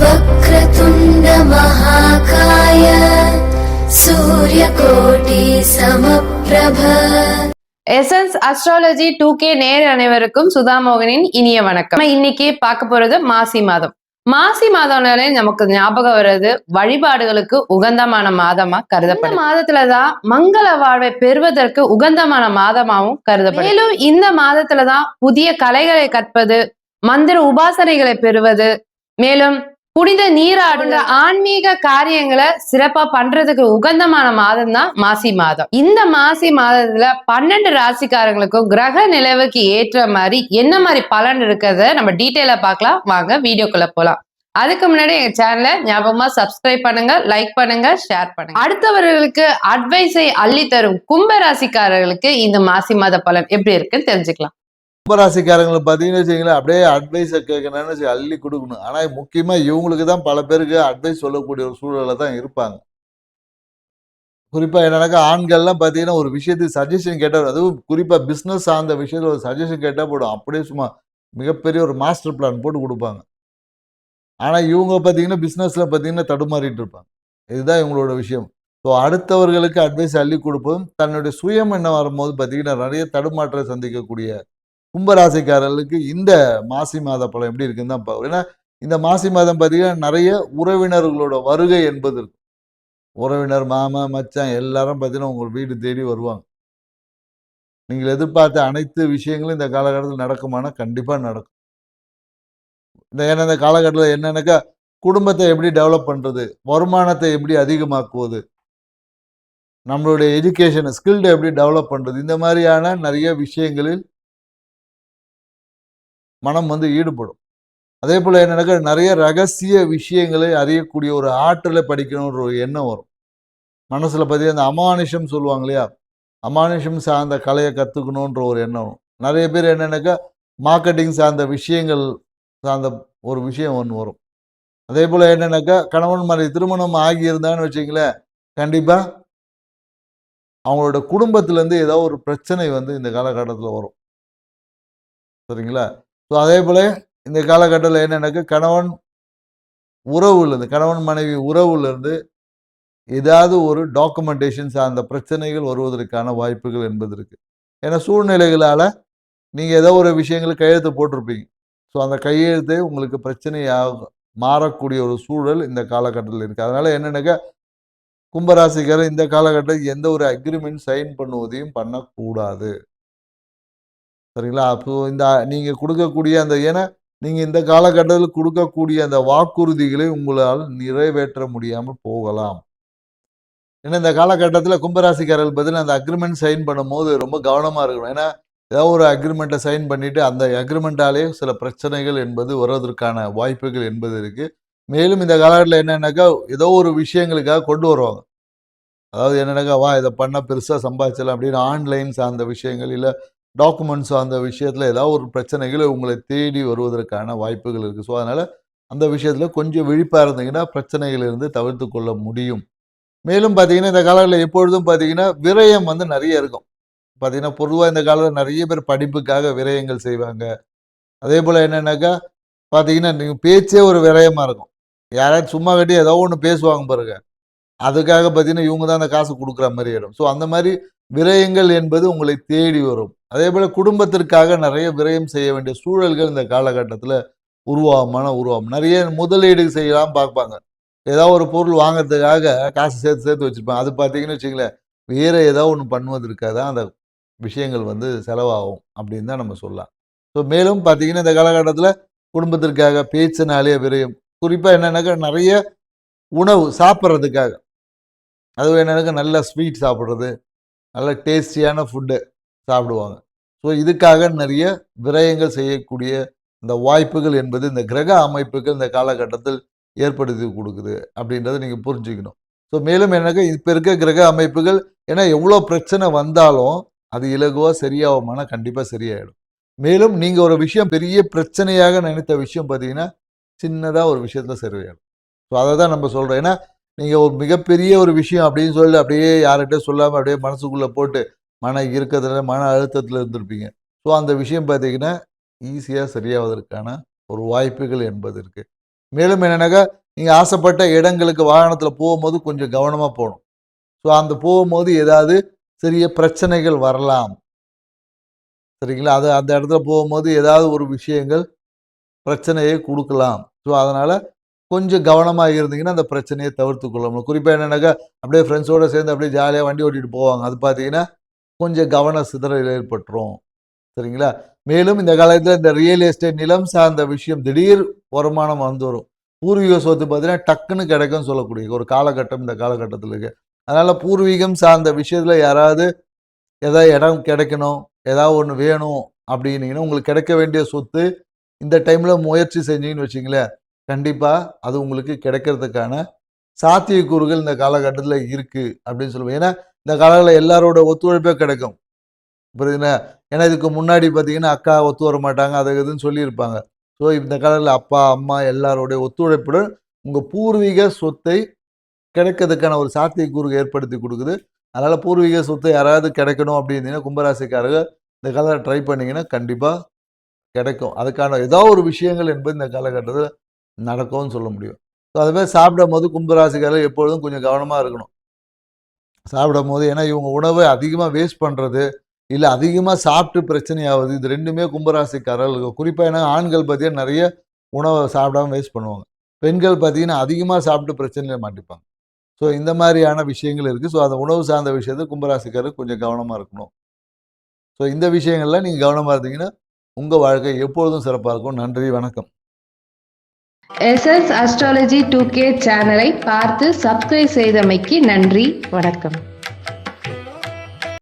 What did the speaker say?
वक्रतुण्ड महाकाय सूर्यकोटि समप्रभ எசன்ஸ் அஸ்ட்ராலஜி டூ கே நேர் அனைவருக்கும் சுதாமோகனின் இனிய வணக்கம் நம்ம இன்னைக்கு பார்க்க போறது மாசி மாதம் மாசி மாதம்னாலே நமக்கு ஞாபகம் வர்றது வழிபாடுகளுக்கு உகந்தமான மாதமா கருதப்படும் இந்த மாதத்துலதான் மங்கள வாழ்வை பெறுவதற்கு உகந்தமான மாதமாவும் கருதப்படும் மேலும் இந்த மாதத்துலதான் புதிய கலைகளை கற்பது மந்திர உபாசனைகளை பெறுவது மேலும் புனித நீராடுங்க ஆன்மீக காரியங்களை சிறப்பா பண்றதுக்கு உகந்தமான மாதம் தான் மாசி மாதம். இந்த மாசி மாதத்துல பன்னெண்டு ராசிக்காரங்களுக்கும் கிரக நிலவுக்கு ஏற்ற மாதிரி என்ன மாதிரி பலன் இருக்கிறத நம்ம டீட்டெயிலா பார்க்கலாம். வாங்க வீடியோக்குள்ள போலாம். அதுக்கு முன்னாடி எங்க சேனலை ஞாபகமா சப்ஸ்கிரைப் பண்ணுங்க லைக் பண்ணுங்க ஷேர் பண்ணுங்க. அடுத்தவர்களுக்கு அட்வைஸை அள்ளி தரும் கும்ப ராசிக்காரர்களுக்கு இந்த மாசி மாத பலன் எப்படி இருக்குன்னு தெரிஞ்சுக்கலாம். கும்பராசிக்காரங்களை பார்த்தீங்கன்னு வச்சுங்களேன் அப்படியே அட்வைஸை கேட்கணும்னு வச்சு அள்ளி கொடுக்கணும். ஆனால் முக்கியமாக இவங்களுக்கு தான் பல பேருக்கு அட்வைஸ் சொல்லக்கூடிய ஒரு சூழலில் தான் இருப்பாங்க. குறிப்பாக என்னன்னாக்கா ஆண்கள்லாம் பார்த்தீங்கன்னா ஒரு விஷயத்துக்கு சஜஷன் கேட்டால் அதுவும் குறிப்பாக பிஸ்னஸ் சார்ந்த விஷயத்தில் ஒரு சஜஷன் கேட்டால் போடும் அப்படியே சும்மா மிகப்பெரிய ஒரு மாஸ்டர் பிளான் போட்டு கொடுப்பாங்க. ஆனால் இவங்க பார்த்தீங்கன்னா பிஸ்னஸில் பார்த்தீங்கன்னா தடுமாறிட்டு இருப்பாங்க. இதுதான் இவங்களோட விஷயம். ஸோ அடுத்தவர்களுக்கு அட்வைஸ் அள்ளி கொடுப்பதும் தன்னுடைய சுயம் என்ன வரும்போது பார்த்தீங்கன்னா நிறைய தடுமாற்றம் சந்திக்கக்கூடிய கும்பராசிக்காரர்களுக்கு இந்த மாசி மாத பழம் எப்படி இருக்குன்னு தான் பார்க்கணும். ஏன்னா இந்த மாசி மாதம் பார்த்தீங்கன்னா நிறைய உறவினர்களோட வருகை என்பது இருக்கும். உறவினர் மாமா மச்சான் எல்லாரும் பார்த்தீங்கன்னா உங்கள் வீடு தேடி வருவாங்க. நீங்கள் எதிர்பார்த்த அனைத்து விஷயங்களும் இந்த காலகட்டத்தில் நடக்குமானா கண்டிப்பாக நடக்கும். இந்த ஏன்னா இந்த காலகட்டத்தில் என்னென்னாக்கா குடும்பத்தை எப்படி டெவலப் பண்ணுறது வருமானத்தை எப்படி அதிகமாக்குவது நம்மளுடைய எஜுகேஷனை ஸ்கில்டை எப்படி டெவலப் பண்ணுறது இந்த மாதிரியான நிறைய விஷயங்களில் மனம் வந்து ஈடுபடும். அதே போல் என்னன்னாக்கா நிறைய ரகசிய விஷயங்களை அறியக்கூடிய ஒரு ஆற்றலை படிக்கணுன்ற ஒரு எண்ணம் வரும். மனசில் பார்த்தீங்கன்னா அந்த அமானுஷம் சொல்லுவாங்க இல்லையா? அமானுஷம் சார்ந்த கலையை கற்றுக்கணுன்ற ஒரு எண்ணம் வரும். நிறைய பேர் என்னென்னாக்கா மார்க்கெட்டிங் சார்ந்த விஷயங்கள் சார்ந்த ஒரு விஷயம் ஒன்று வரும். அதே போல் என்னென்னாக்கா கணவன் மாதிரி திருமணம் ஆகியிருந்தான்னு வச்சிங்களேன் கண்டிப்பாக அவங்களோட குடும்பத்திலேருந்து ஏதோ ஒரு பிரச்சனை வந்து இந்த காலகட்டத்தில் வரும். சரிங்களா? ஸோ அதே போல் இந்த காலகட்டத்தில் என்னென்னாக்கா கணவன் உறவுலேருந்து கணவன் மனைவி உறவுலேருந்து ஏதாவது ஒரு டாக்குமெண்டேஷன் சார்ந்த பிரச்சனைகள் வருவதற்கான வாய்ப்புகள் என்பது இருக்குது ஏன்னா சூழ்நிலைகளால் நீங்கள் ஏதோ ஒரு விஷயங்கள் கையெழுத்து போட்டிருப்பீங்க. ஸோ அந்த கையெழுத்தே உங்களுக்கு பிரச்சனையாக மாறக்கூடிய ஒரு சூழல் இந்த காலகட்டத்தில் இருக்குது அதனால் என்னென்னாக்கா கும்பராசிக்காரர் இந்த காலகட்டத்தில் எந்த ஒரு அக்ரிமெண்ட் சைன் பண்ணுவதையும் பண்ணக்கூடாது. சரிங்களா? அப்போ இந்த நீங்கள் கொடுக்கக்கூடிய அந்த ஏன்னா நீங்கள் இந்த காலகட்டத்தில் கொடுக்கக்கூடிய அந்த வாக்குறுதிகளை உங்களால் நிறைவேற்ற முடியாமல் போகலாம். ஏன்னா இந்த காலகட்டத்தில் கும்பராசிக்காரர்கள் பதில் அந்த அக்ரிமெண்ட் சைன் பண்ணும்போது ரொம்ப கவனமாக இருக்கணும். ஏன்னா ஏதாவது ஒரு அக்ரிமெண்ட்டை சைன் பண்ணிவிட்டு அந்த அக்ரிமெண்ட்டாலே சில பிரச்சனைகள் என்பது வருவதற்கான வாய்ப்புகள் என்பது இருக்குது மேலும் இந்த காலகட்டத்தில் என்னென்னாக்கா ஏதோ ஒரு விஷயங்களுக்காக கொண்டு வருவாங்க. அதாவது என்னென்னாக்கா வா இதை பண்ணால் பெருசாக சம்பாதிச்சலாம் அப்படின்னு ஆன்லைன் சார்ந்த விஷயங்கள் இல்லை டாக்குமெண்ட்ஸ் அந்த விஷயத்தில் ஏதாவது ஒரு பிரச்சனைகள் உங்களை தேடி வருவதற்கான வாய்ப்புகள் இருக்குது ஸோ அதனால் அந்த விஷயத்தில் கொஞ்சம் விழிப்பாக இருந்தீங்கன்னா பிரச்சனைகளிலிருந்து தவிர்த்து கொள்ள முடியும். மேலும் பார்த்தீங்கன்னா இந்த காலத்தில் எப்பொழுதும் பார்த்தீங்கன்னா விரயம் வந்து நிறைய இருக்கும். பார்த்தீங்கன்னா பொதுவாக இந்த காலத்தில் நிறைய பேர் படிப்புக்காக விரயங்கள் செய்வாங்க. அதே போல் என்னென்னாக்கா பார்த்தீங்கன்னா நீங்கள் பேச்சே ஒரு விரயமாக இருக்கும். யாராவது சும்மா கட்டி ஏதோ ஒன்று பேசுவாங்க பாருங்க. அதுக்காக பார்த்தீங்கன்னா இவங்க தான் அந்த காசு கொடுக்குற மாதிரி ஆகிடும் ஸோ அந்த மாதிரி விரயங்கள் என்பது உங்களை தேடி வரும். அதே போல் குடும்பத்திற்காக நிறைய விரயம் செய்ய வேண்டிய சூழல்கள் இந்த காலகட்டத்தில் உருவாகமான உருவாகும். நிறைய முதலீடு செய்யலாம் பார்ப்பாங்க. ஏதாவது ஒரு பொருள் வாங்குறதுக்காக காசு சேர்த்து சேர்த்து வச்சுருப்பாங்க. அது பார்த்தீங்கன்னு வச்சுங்களேன் வேறு ஏதாவது ஒன்று பண்ணுவதற்காக தான் அந்த விஷயங்கள் வந்து செலவாகும் அப்படின்னு தான் நம்ம சொல்லலாம். ஸோ மேலும் பார்த்தீங்கன்னா இந்த காலகட்டத்தில் குடும்பத்திற்காக பேச்சினாலே விரயம். குறிப்பாக என்னென்னாக்கா நிறைய உணவு சாப்பிட்றதுக்காக. அதுவும் என்னென்னாக்கா நல்ல ஸ்வீட் சாப்பிட்றது நல்ல டேஸ்டியான ஃபுட்டு சாப்பிடுவாங்க. ஸோ இதுக்காக நிறைய விரயங்கள் செய்யக்கூடிய இந்த வாய்ப்புகள் என்பது இந்த கிரக அமைப்புகள் இந்த காலகட்டத்தில் ஏற்படுத்தி கொடுக்குது அப்படின்றத நீங்கள் புரிஞ்சுக்கணும். ஸோ மேலும் எனக்கு இப்போ இருக்க கிரக அமைப்புகள் ஏன்னா எவ்வளோ பிரச்சனை வந்தாலும் அது இலகுவாக சரியாகுமானா கண்டிப்பாக சரியாயிடும். மேலும் நீங்கள் ஒரு விஷயம் பெரிய பிரச்சனையாக நினைத்த விஷயம் பார்த்தீங்கன்னா சின்னதாக ஒரு விஷயத்தில் சரியாயிடும். ஸோ அதை தான் நம்ம சொல்கிறோம் ஏன்னா நீங்கள் ஒரு மிகப்பெரிய ஒரு விஷயம் அப்படின்னு சொல்லி அப்படியே யார்கிட்ட சொல்லாமல் அப்படியே மனசுக்குள்ளே போட்டு மன இருக்கிறதுல மன அழுத்தத்தில் இருந்திருப்பீங்க. ஸோ அந்த விஷயம் பார்த்தீங்கன்னா ஈஸியாக சரியாவதற்கான ஒரு வாய்ப்புகள் என்பது இருக்குது மேலும் என்னென்னாக்கா நீங்கள் ஆசைப்பட்ட இடங்களுக்கு வாகனத்தில் போகும்போது கொஞ்சம் கவனமாக போகணும். ஸோ அந்த போகும்போது ஏதாவது சிறிய பிரச்சனைகள் வரலாம். சரிங்களா? அது அந்த இடத்துல போகும்போது ஏதாவது ஒரு விஷயங்கள் பிரச்சனையை கொடுக்கலாம். ஸோ அதனால் கொஞ்சம் கவனமாக இருந்தீங்கன்னா அந்த பிரச்சனையை தவிர்த்து கொள்ள முடியும் குறிப்பாக என்னென்னாக்கா அப்படியே ஃப்ரெண்ட்ஸோடு சேர்ந்து அப்படியே ஜாலியாக வண்டி ஓட்டிகிட்டு போவாங்க. அது பார்த்தீங்கன்னா கொஞ்சம் கவன சிதறல் ஏற்பட்டுரும். சரிங்களா? மேலும் இந்த காலத்தில் இந்த ரியல் எஸ்டேட் நிலம் சார்ந்த விஷயம் திடீர் வருமானம் வந்து வரும் பூர்வீக சொத்து பார்த்தீங்கன்னா டக்குன்னு கிடைக்கும்னு சொல்லக்கூடிய ஒரு காலகட்டம் இந்த காலகட்டத்தில் இருக்கு. அதனால் பூர்வீகம் சார்ந்த விஷயத்தில் யாராவது ஏதாவது இடம் கிடைக்கணும் ஏதாவது ஒன்று வேணும் அப்படின்னீங்கன்னா உங்களுக்கு கிடைக்க வேண்டிய சொத்து இந்த டைமில் முயற்சி செஞ்சீங்கன்னு வச்சிங்களேன் கண்டிப்பாக அது உங்களுக்கு கிடைக்கிறதுக்கான சாத்தியக்கூறுகள் இந்த காலகட்டத்தில் இருக்குது அப்படின்னு சொல்லுவோம் ஏன்னா இந்த காலங்களில் எல்லாரோட ஒத்துழைப்பே கிடைக்கும். புரியுதுங்களா? ஏன்னா இதுக்கு முன்னாடி பார்த்தீங்கன்னா அக்கா ஒத்து வர மாட்டாங்க அது இதுன்னு சொல்லியிருப்பாங்க. ஸோ இந்த காலத்தில் அப்பா அம்மா எல்லாரோடைய ஒத்துழைப்புடன் உங்கள் பூர்வீக சொத்தை கிடைக்கிறதுக்கான ஒரு சாத்தியக்கூறு ஏற்படுத்தி கொடுக்குது. அதனால் பூர்வீக சொத்து யாராவது கிடைக்கணும் அப்படின்னீங்கன்னா கும்பராசிக்காரங்க இந்த காலத்தில் ட்ரை பண்ணிங்கன்னா கண்டிப்பாக கிடைக்கும். அதுக்கான ஏதோ ஒரு விஷயங்கள் என்பது இந்த காலகட்டத்தில் நடக்கும்னு சொல்ல முடியும். ஸோ அதுமாதிரி சாப்பிடும் போது கும்பராசிக்காரர் எப்பொழுதும் கொஞ்சம் கவனமாக இருக்கணும். சாப்பிடும் போது ஏன்னா இவங்க உணவை அதிகமாக வேஸ்ட் பண்ணுறது இல்லை அதிகமாக சாப்பிட்டு பிரச்சனையாகுது இது ரெண்டுமே கும்பராசிக்காரர்களுக்கு குறிப்பாக ஏன்னா ஆண்கள் பார்த்தீங்கன்னா நிறைய உணவை சாப்பிடாம வேஸ்ட் பண்ணுவாங்க. பெண்கள் பார்த்தீங்கன்னா அதிகமாக சாப்பிட்டு பிரச்சனையில் மாட்டிப்பாங்க. ஸோ இந்த மாதிரியான விஷயங்கள் இருக்குது ஸோ அந்த உணவு சார்ந்த விஷயத்தை கும்பராசிக்காரர் கொஞ்சம் கவனமாக இருக்கணும். ஸோ இந்த விஷயங்கள்லாம் நீங்கள் கவனமாக இருந்தீங்கன்னா உங்கள் வாழ்க்கை எப்பொழுதும் சிறப்பாக இருக்கும். நன்றி வணக்கம். எஸ்எஸ் அஸ்ட்ராலஜி டூ கே சேனலை பார்த்து சப்ஸ்கிரைப் செய்தமைக்கு நன்றி. வணக்கம்.